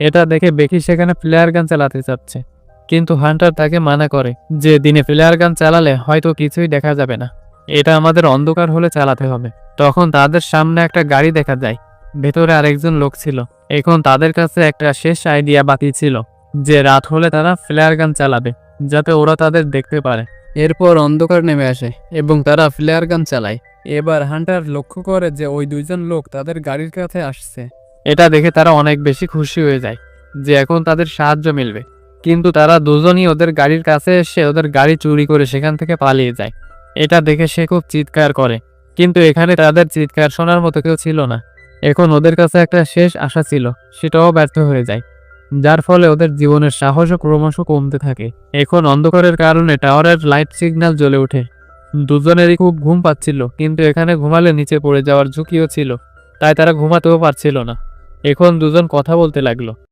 এটা দেখে বেকি সেখানে ফ্লেয়ার গান চালাতে চাচ্ছে। কিন্তু হান্টার তাকে মানা করে যে দিনে ফ্লেয়ার গান চালালে হয়তো কিছুই দেখা যাবে না। এটা আমাদের অন্ধকার হলে চালাতে হবে। তখন তাদের সামনে একটা গাড়ি দেখা যায়। ভেতরে আরেকজন লোক ছিল। এখন তাদের কাছে একটা শেষ আইডিয়া বাকি ছিল, যে রাত হলে তারা ফ্লেয়ার গান চালাবে, যাতে ওরা তাদের দেখতে পারে। এরপর অন্ধকার নেমে আসে এবং তারা ফ্লেয়ার গান চালায়। এবার হান্টার লক্ষ্য করে যে ওই দুইজন লোক তাদের গাড়ির কাছে আসছে। এটা দেখে তারা অনেক বেশি খুশি হয়ে যায় যে এখন তাদের সাহায্য মিলবে। কিন্তু তারা দুজনই ওদের গাড়ির কাছে এসে ওদের গাড়ি চুরি করে সেখান থেকে পালিয়ে যায়। এটা দেখে সে খুব চিৎকার করে। কিন্তু এখানে তাদের চিৎকার শোনার মতো কেউ ছিল না। এখন ওদের কাছে একটা শেষ আশা ছিল, সেটাও ব্যর্থ হয়ে যায়। যার ফলে ওদের জীবনের সাহসও ক্রমশ কমতে থাকে। এখন অন্ধকারের কারণে টাওয়ারের লাইট সিগন্যাল জ্বলে ওঠে। দুজনেরই খুব ঘুম পাচ্ছিল, কিন্তু এখানে ঘুমালে নিচে পড়ে যাওয়ার ঝুঁকিও ছিল, তাই তারা ঘুমাতেও পারছিল না। এখন দুজন কথা বলতে লাগল।